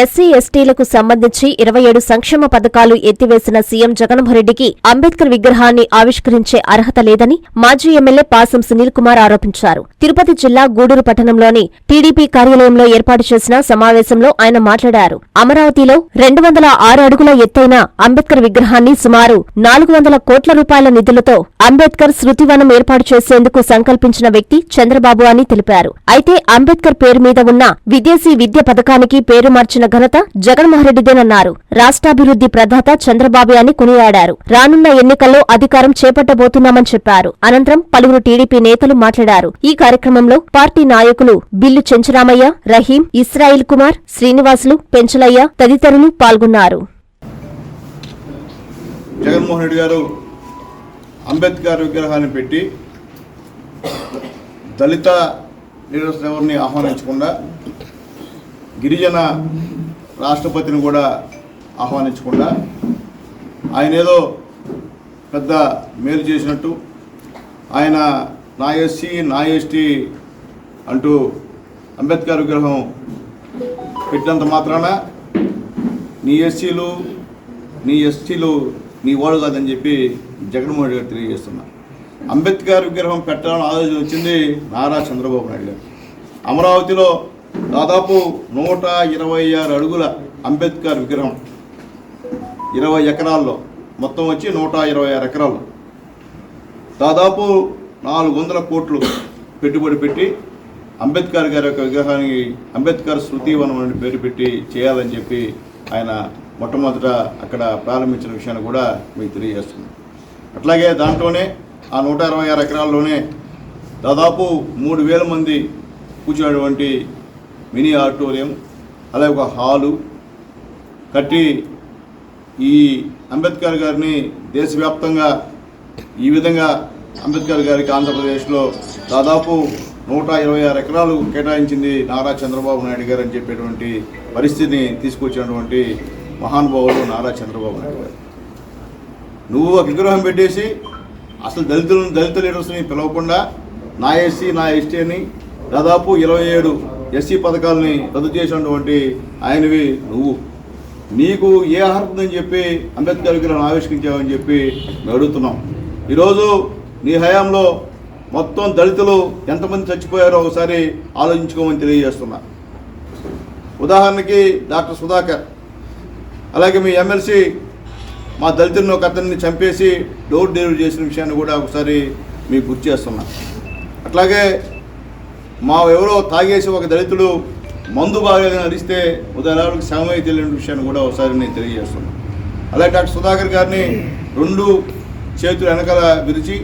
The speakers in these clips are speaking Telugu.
ఎస్సీ ఎస్టీలకు సంబంధించి ఇరవై ఏడు సంక్షేమ పథకాలు ఎత్తివేసిన సీఎం జగన్మోహన్రెడ్డికి అంబేద్కర్ విగ్రహాన్ని ఆవిష్కరించే అర్హత లేదని మాజీ ఎమ్మెల్యే పాసం సునీల్ కుమార్ ఆరోపించారు. తిరుపతి జిల్లా గూడూరు పట్టణంలోని టీడీపీ కార్యాలయంలో ఏర్పాటు చేసిన సమావేశంలో ఆయన మాట్లాడారు. అమరావతిలో రెండు వందల ఆరు అడుగుల ఎత్తైన అంబేద్కర్ విగ్రహాన్ని సుమారు నాలుగు వందల కోట్ల రూపాయల నిధులతో అంబేద్కర్ శృతివనం ఏర్పాటు చేసేందుకు సంకల్పించిన వ్యక్తి చంద్రబాబు అని తెలిపారు. అయితే అంబేద్కర్ పేరు మీద ఉన్న విదేశీ విద్య పథకానికి పేరు మార్చిన ఘనత జగన్మోహన్రెడ్డిదేనన్నారు. రాష్ట్రాభివృద్ధి ప్రదాత చంద్రబాబు అని కొనియాడారు. రానున్న ఎన్నికల్లో అధికారం చేపట్టబోతున్నామని చెప్పారు. అనంతరం పలువురు టీడీపీ నేతలు మాట్లాడారు. ఈ కార్యక్రమంలో పార్టీ నాయకులు బిల్లు చెంచురామయ్య రహీం ఇస్రాయిల్ కుమార్ శ్రీనివాసులు పెంచలయ్య తదితరులు పాల్గొన్నారు. జగన్మోహన్ రెడ్డి గారు అంబేద్కర్ విగ్రహాన్ని పెట్టి దళిత లీడర్స్ ఎవరిని ఆహ్వానించకుండా గిరిజన రాష్ట్రపతిని కూడా ఆహ్వానించకుండా ఆయన ఏదో పెద్ద మేలు చేసినట్టు ఆయన నా ఎస్సీ నా ఎస్టీ అంటూ అంబేద్కర్ విగ్రహం పెట్టినంత మాత్రాన నీ ఎస్సీలు నీ ఎస్టీలు నీ వాడు కాదని చెప్పి జగన్మోహన్ రెడ్డి గారు తెలియజేస్తున్నా అంబేద్కర్ విగ్రహం పెట్టాలని ఆలోచన వచ్చింది నారా చంద్రబాబు నాయుడు గారు. అమరావతిలో దాదాపు నూట ఇరవై ఆరు అడుగుల అంబేద్కర్ విగ్రహం ఇరవై ఎకరాల్లో. మొత్తం వచ్చి నూట ఇరవై ఆరు ఎకరాలు. దాదాపు నాలుగు వందల కోట్లు పెట్టుబడి పెట్టి అంబేద్కర్ గారి యొక్క విగ్రహానికి అంబేద్కర్ స్మృతివనం అని పేరు పెట్టి చేయాలని చెప్పి ఆయన మొట్టమొదట అక్కడ ప్రారంభించిన విషయాన్ని కూడా మీకు తెలియజేస్తుంది అట్లాగే దాంట్లోనే ఆ నూట ఇరవై ఆరు ఎకరాల్లోనే దాదాపు మూడు వేల మంది కూర్చున్నటువంటి మినీ ఆడిటోరియం అలాగే ఒక హాలు కట్టి ఈ అంబేద్కర్ గారిని దేశవ్యాప్తంగా ఈ విధంగా అంబేద్కర్ గారికి ఆంధ్రప్రదేశ్లో దాదాపు నూట ఇరవై ఆరు ఎకరాలు కేటాయించింది నారా చంద్రబాబు నాయుడు గారు అని చెప్పేటువంటి పరిస్థితిని తీసుకొచ్చినటువంటి మహానుభావుడు నారా చంద్రబాబు నాయుడు గారు. నువ్వు ఒక విగ్రహం పెట్టేసి అసలు దళితులను దళిత లీడర్స్ని పిలవకుండా నా ఎస్సీ నా ఎస్టీ అని దాదాపు ఇరవై ఏడు ఎస్సీ పథకాలని రద్దు చేసినటువంటి ఆయనవి నువ్వు. నీకు ఏ అర్హత చెప్పి అంబేద్కర్ విగ్రహం ఆవిష్కరించావని చెప్పి మేము అడుగుతున్నాం. ఈరోజు నీ హయాంలో మొత్తం దళితులు ఎంతమంది చచ్చిపోయారో ఒకసారి ఆలోచించుకోమని తెలియజేస్తున్నా. ఉదాహరణకి డాక్టర్ సుధాకర్ అలాగే మీ ఎమ్మెల్సీ మా దళితులను ఒక అతన్ని చంపేసి డోర్ డెలివరీ చేసిన విషయాన్ని కూడా ఒకసారి మీకు గుర్తు చేస్తున్నా. అట్లాగే మా ఎవరో తాగేసి ఒక దళితుడు మందు బాగా నడిస్తే ఉదాహరణకు శవమై తెలియని విషయాన్ని కూడా ఒకసారి నేను తెలియజేస్తున్నాను. అలాగే డాక్టర్ సుధాకర్ గారిని రెండు చేతులు వెనకాల విరిచి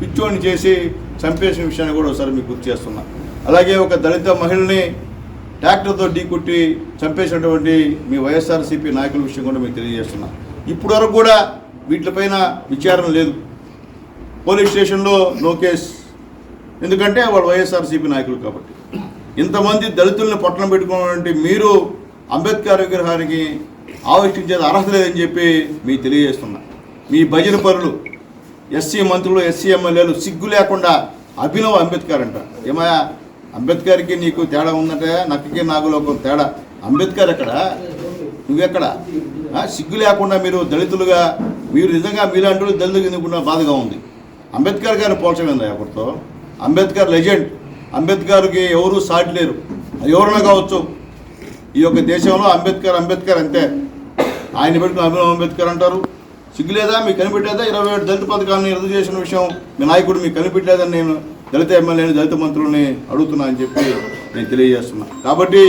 పిచ్చోని చేసి చంపేసిన విషయాన్ని కూడా ఒకసారి మీకు గుర్తు చేస్తున్నా. అలాగే ఒక దళిత మహిళని ట్రాక్టర్తో ఢీకొట్టి చంపేసినటువంటి మీ వైఎస్ఆర్సీపీ నాయకుల విషయం కూడా మీకు తెలియజేస్తున్నా. ఇప్పటి వరకు కూడా వీటిపైన విచారణ లేదు. పోలీస్ స్టేషన్లో నో ఎందుకంటే వాళ్ళు వైఎస్ఆర్సీపీ నాయకులు కాబట్టి. ఇంతమంది దళితుల్ని పట్టణం పెట్టుకున్నటువంటి మీరు అంబేద్కర్ విగ్రహానికి ఆవిష్కరించేది అర్హత లేదని చెప్పి మీకు తెలియజేస్తున్నా. మీ భజన పరులు ఎస్సీ మంత్రులు ఎస్సీ ఎమ్మెల్యేలు సిగ్గు లేకుండా అభినవ్ అంబేద్కర్ అంట. ఏమయ్యా అంబేద్కర్కి నీకు తేడా ఉందంటే నక్కకి నాగులో ఒక తేడా. అంబేద్కర్ ఎక్కడ? నువ్వెక్కడ? సిగ్గు లేకుండా మీరు దళితులుగా మీరు నిజంగా మీలాంటి దళితులు ఎందుకున్న బాధగా ఉంది. అంబేద్కర్ గారిని పోల్చమైందా ఎవరితో అంబేద్కర్ లెజెండ్. అంబేద్కర్కి ఎవరు సాటి లేరు. అది ఎవరైనా కావచ్చు. ఈ యొక్క దేశంలో అంబేద్కర్ అంబేద్కర్ అంతే ఆయన పెట్టుకుని అభినవ్ అంబేద్కర్ అంటారు. సిగ్గులేదా? మీకు కనిపెట్టేదా ఇరవై ఏడు దళిత పథకాలను రద్దు చేసిన విషయం మీ నాయకుడు మీకు కనిపెట్టలేదని నేను దళిత ఎమ్మెల్యేని దళిత మంత్రుల్ని అడుగుతున్నా అని చెప్పి నేను తెలియజేస్తున్నా. కాబట్టి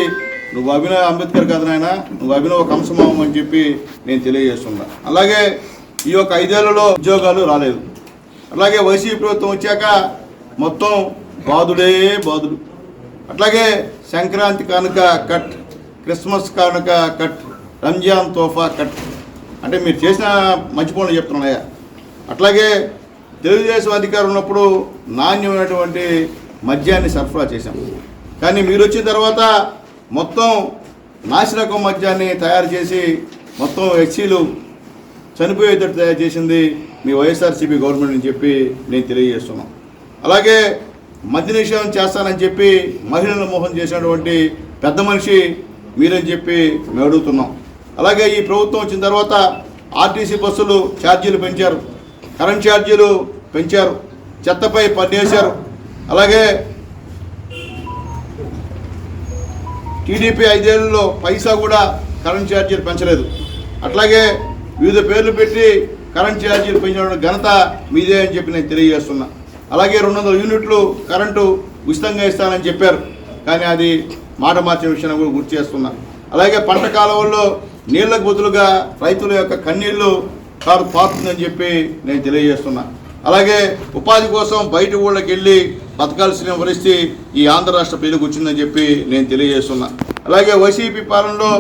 నువ్వు అభినవ్ అంబేద్కర్ కాదు నాయన నువ్వు అభినవ కంసమావం అని చెప్పి నేను తెలియజేస్తున్నా. అలాగే ఈ యొక్క ఐదేళ్ళలో ఉద్యోగాలు రాలేదు. అలాగే వైసీపీ ప్రభుత్వం వచ్చాక మొత్తం బాధుడే బాధుడు అట్లాగే సంక్రాంతి కానుక కట్ క్రిస్మస్ కానుక కట్ రంజాన్ తోఫా కట్. అంటే మీరు చేసిన మంచి పనులు చెప్తున్నాయా అట్లాగే తెలుగుదేశం అధికారం ఉన్నప్పుడు నాణ్యమైనటువంటి మద్యాన్ని సరఫరా చేశాం. కానీ మీరు వచ్చిన తర్వాత మొత్తం నాసిరకం మద్యాన్ని తయారు చేసి మొత్తం ఎస్సీలు చనిపోయేటట్టు తయారు చేసింది మీ వైఎస్ఆర్సీపీ గవర్నమెంట్ అని చెప్పి నేను తెలియజేస్తున్నాను అలాగే మద్య నిషేధం చేస్తానని చెప్పి మహిళలను మోహం చేసినటువంటి పెద్ద మనిషి మీరని చెప్పి మేము అడుగుతున్నాం. అలాగే ఈ ప్రభుత్వం వచ్చిన తర్వాత ఆర్టీసీ బస్సులు ఛార్జీలు పెంచారు. కరెంట్ ఛార్జీలు పెంచారు. చెత్తపై పన్నేశారు. అలాగే టీడీపీ ఐదేళ్ళలో పైసా కూడా కరెంట్ ఛార్జీలు పెంచలేదు. అట్లాగే వివిధ పేర్లు పెట్టి కరెంట్ ఛార్జీలు పెంచిన ఘనత మీదే అని చెప్పి నేను తెలియజేస్తున్నా. అలాగే రెండు వందల యూనిట్లు కరెంటు ఉచితంగా ఇస్తానని చెప్పారు. కానీ అది మాట మార్చిన విషయాన్ని కూడా గుర్తు చేస్తున్నా. అలాగే పంట కాలంలో నీళ్ళకు బదులుగా రైతుల యొక్క కన్నీళ్ళు కారు పారుతుందని చెప్పి నేను తెలియజేస్తున్నా. అలాగే ఉపాధి కోసం బయట ఊళ్ళకి వెళ్ళి బతకాల్సిన పరిస్థితి ఈ ఆంధ్ర రాష్ట్ర ప్రజలకు వచ్చిందని చెప్పి నేను తెలియజేస్తున్నా. అలాగే వైసీపీ పాలనలో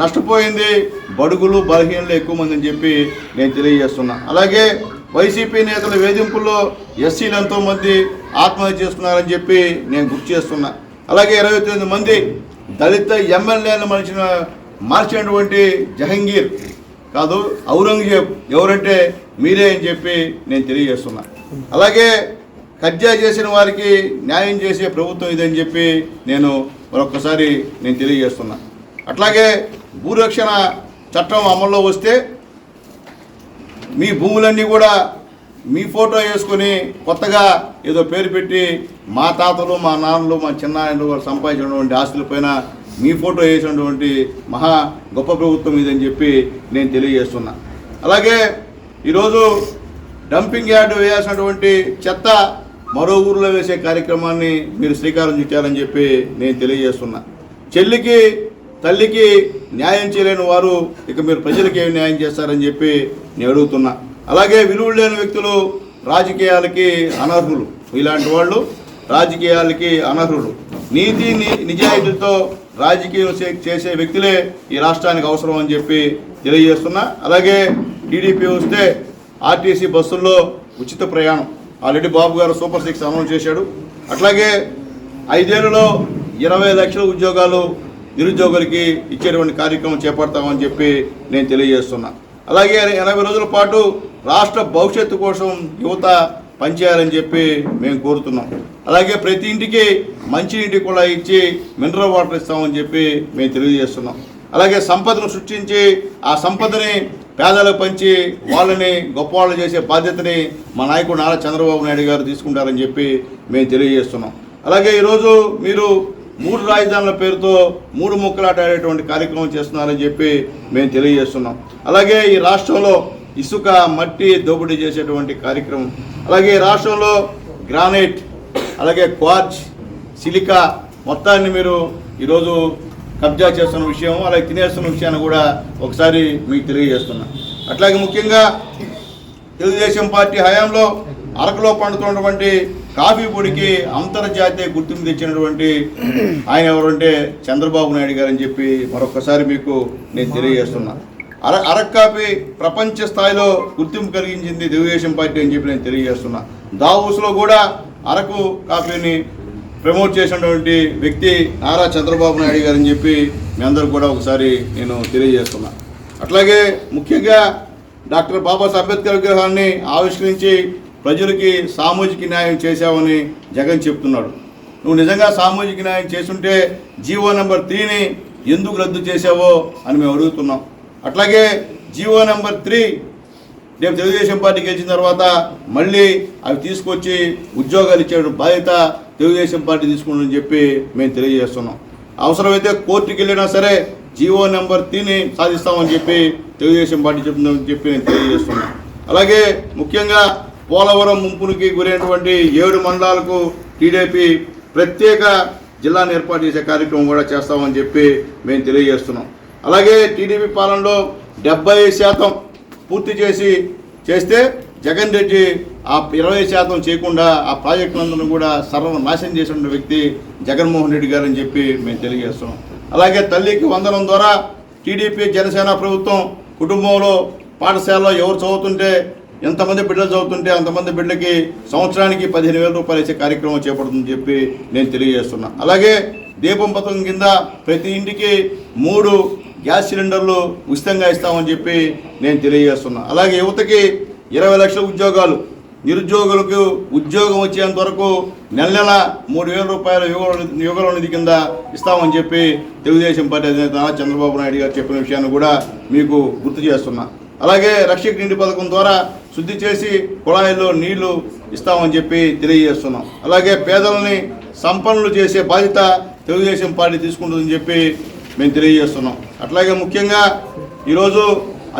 నష్టపోయింది బడుగులు బలహీనలు ఎక్కువ మంది అని చెప్పి నేను తెలియజేస్తున్నా. అలాగే వైసీపీ నేతల వేధింపుల్లో ఎస్సీలు ఎంతోమంది ఆత్మహత్య చేస్తున్నారని చెప్పి నేను గుర్తు చేస్తున్నా. అలాగే ఇరవై తొమ్మిది మంది దళిత ఎమ్మెల్యేలను మలిచిన మార్చినటువంటి జహంగీర్ కాదు ఔరంగజేబ్ ఎవరంటే మీరే అని చెప్పి నేను తెలియజేస్తున్నా. అలాగే కబ్జా చేసిన వారికి న్యాయం చేసే ప్రభుత్వం ఇదని చెప్పి నేను మరొకసారి నేను తెలియజేస్తున్నా. అట్లాగే భూరక్షణ చట్టం అమల్లో వస్తే మీ భూములన్నీ కూడా మీ ఫోటో వేసుకొని కొత్తగా ఏదో పేరు పెట్టి మా తాతలు మా నాన్నలు మా చిన్నాయనలు వాళ్ళు సంపాదించినటువంటి ఆస్తులపైన మీ ఫోటో వేసినటువంటి మహా గొప్ప ప్రభుత్వం ఇదని చెప్పి నేను తెలియజేస్తున్నా. అలాగే ఈరోజు డంపింగ్ యార్డు వేయాల్సినటువంటి చెత్త మరో ఊరిలో వేసే కార్యక్రమాన్ని మీరు శ్రీకారం చుట్టారని చెప్పి నేను తెలియజేస్తున్నా. చెల్లికి తల్లికి న్యాయం చేయలేని వారు ఇక మీరు ప్రజలకి ఏమి న్యాయం చేస్తారని చెప్పి నేను అడుగుతున్నా. అలాగే విలువలు లేని వ్యక్తులు రాజకీయాలకి అనర్హులు. ఇలాంటి వాళ్ళు రాజకీయాలకి అనర్హులు. నీతి నిజాయితీతో రాజకీయం చేసే వ్యక్తులే ఈ రాష్ట్రానికి అవసరం అని చెప్పి తెలియజేస్తున్నా. అలాగే టీడీపీ వస్తే ఆర్టీసీ బస్సుల్లో ఉచిత ప్రయాణం. ఆల్రెడీ బాబు గారు సూపర్ సిక్స్ అనౌన్స్ చేశాడు. అట్లాగే ఐదేళ్ళలో ఇరవై లక్షల ఉద్యోగాలు నిరుద్యోగులకి ఇచ్చేటువంటి కార్యక్రమం చేపడతామని చెప్పి నేను తెలియజేస్తున్నా. అలాగే ఎనభై రోజుల పాటు రాష్ట్ర భవిష్యత్తు కోసం యువత పనిచేయాలని చెప్పి మేము కోరుతున్నాం. అలాగే ప్రతి ఇంటికి మంచినీటి కూడా ఇచ్చి మినరల్ వాటర్ ఇస్తామని చెప్పి మేము తెలియజేస్తున్నాం. అలాగే సంపదను సృష్టించి ఆ సంపదని పేదలకు పంచి వాళ్ళని గొప్పవాళ్ళు చేసే బాధ్యతని మా నాయకుడు నారా చంద్రబాబు నాయుడు గారు తీసుకుంటారని చెప్పి మేము తెలియజేస్తున్నాం. అలాగే ఈరోజు మీరు మూడు రాజధానుల పేరుతో మూడు ముక్కలాటాడేటువంటి కార్యక్రమం చేస్తున్నారని చెప్పి మేము తెలియజేస్తున్నాం. అలాగే ఈ రాష్ట్రంలో ఇసుక మట్టి దోపిడీ చేసేటువంటి కార్యక్రమం అలాగే రాష్ట్రంలో గ్రానైట్ అలాగే క్వార్జ్ సిలికా మొత్తాన్ని మీరు ఈరోజు కబ్జా చేస్తున్న విషయం అలాగే తినేస్తున్న విషయాన్ని కూడా ఒకసారి మీకు తెలియజేస్తున్నా. అట్లాగే ముఖ్యంగా తెలుగుదేశం పార్టీ హయాంలో అరకులో పండుతున్నటువంటి కాఫీ పొడికి అంతర్జాతీయ గుర్తింపు తెచ్చినటువంటి ఆయన ఎవరంటే చంద్రబాబు నాయుడు గారు అని చెప్పి మరొకసారి మీకు నేను తెలియజేస్తున్నా. అర అరక్ కాఫీ ప్రపంచ స్థాయిలో గుర్తింపు కలిగించింది తెలుగుదేశం పార్టీ అని చెప్పి నేను తెలియజేస్తున్నా. దావూస్లో కూడా అరకు కాఫీని ప్రమోట్ చేసినటువంటి వ్యక్తి నారా చంద్రబాబు నాయుడు గారు అని చెప్పి మీ అందరూ కూడా ఒకసారి నేను తెలియజేస్తున్నా. అట్లాగే ముఖ్యంగా డాక్టర్ బాబాసాహెబ్ అంబేద్కర్ విగ్రహాన్ని ఆవిష్కరించి ప్రజలకి సామాజిక న్యాయం చేశావని జగన్ చెప్తున్నాడు. నువ్వు నిజంగా సామాజిక న్యాయం చేస్తుంటే జీవో నెంబర్ త్రీని ఎందుకు రద్దు చేశావో అని మేము అడుగుతున్నాం. అట్లాగే జీవో నెంబర్ త్రీ రేపు తెలుగుదేశం పార్టీ గెలిచిన తర్వాత మళ్ళీ అవి తీసుకొచ్చి ఉద్యోగాలు ఇచ్చే బాధ్యత తెలుగుదేశం పార్టీ తీసుకుంటుందని చెప్పి మేము తెలియజేస్తున్నాం. అవసరమైతే కోర్టుకి వెళ్ళినా సరే జీవో నెంబర్ త్రీని సాధిస్తామని చెప్పి తెలుగుదేశం పార్టీ చెప్తుందని చెప్పి నేను తెలియజేస్తున్నాను. అలాగే ముఖ్యంగా పోలవరం ముంపునికి గురైనటువంటి ఏడు మండలాలకు టీడీపీ ప్రత్యేక జిల్లాను ఏర్పాటు చేసే కార్యక్రమం కూడా చేస్తామని చెప్పి మేము తెలియజేస్తున్నాం. అలాగే టీడీపీ పాలనలో డెబ్బై శాతం పూర్తి చేసి చేస్తే జగన్ రెడ్డి ఆ ఇరవై శాతం చేయకుండా ఆ ప్రాజెక్టులందరూ కూడా సర్వనాశనం చేసిన వ్యక్తి జగన్మోహన్ రెడ్డి గారు అని చెప్పి మేము తెలియజేస్తున్నాం. అలాగే తల్లికి వందనం ద్వారా టీడీపీ జనసేన ప్రభుత్వం కుటుంబంలో పాఠశాలలో ఎవరు చదువుతుంటే ఎంతమంది బిడ్డలు చదువుతుంటే అంతమంది బిడ్డలకి సంవత్సరానికి పదిహేను వేల రూపాయలు ఇచ్చే కార్యక్రమం చేపడుతుందని చెప్పి నేను తెలియజేస్తున్నా అలాగే దీపం పథకం కింద ప్రతి ఇంటికి మూడు గ్యాస్ సిలిండర్లు ఉచితంగా ఇస్తామని చెప్పి నేను తెలియజేస్తున్నా అలాగే యువతకి ఇరవై లక్షల ఉద్యోగాలు నిరుద్యోగులకు ఉద్యోగం వచ్చేంత వరకు నెల నెల మూడు వేల రూపాయల యువకుల నిధి కింద ఇస్తామని చెప్పి తెలుగుదేశం పార్టీ అధినేత చంద్రబాబు నాయుడు గారు చెప్పిన విషయాన్ని కూడా మీకు గుర్తు చేస్తున్నా అలాగే రక్షక్ నీటి పథకం ద్వారా శుద్ధి చేసి కుళాయిలో నీళ్ళు ఇస్తామని చెప్పి తెలియజేస్తున్నాం. అలాగే పేదలని సంపన్నులు చేసే బాధ్యత తెలుగుదేశం పార్టీ తీసుకుంటుందని చెప్పి మేము తెలియజేస్తున్నాం. అట్లాగే ముఖ్యంగా ఈరోజు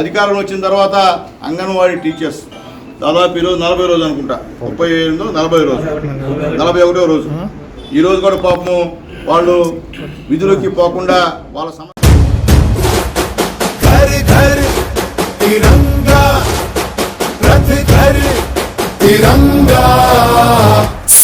అధికారం వచ్చిన తర్వాత అంగన్వాడీ టీచర్స్ దాదాపు ఈరోజు నలభై రోజు అనుకుంటా. ముప్పై ఎనిమిదో నలభై రోజు. నలభై ఒకటో రోజు. ఈరోజు కూడా పాపము వాళ్ళు విధులకి పోకుండా వాళ్ళ సమస్య घर घर तिरंगा रथ घर तिरंगा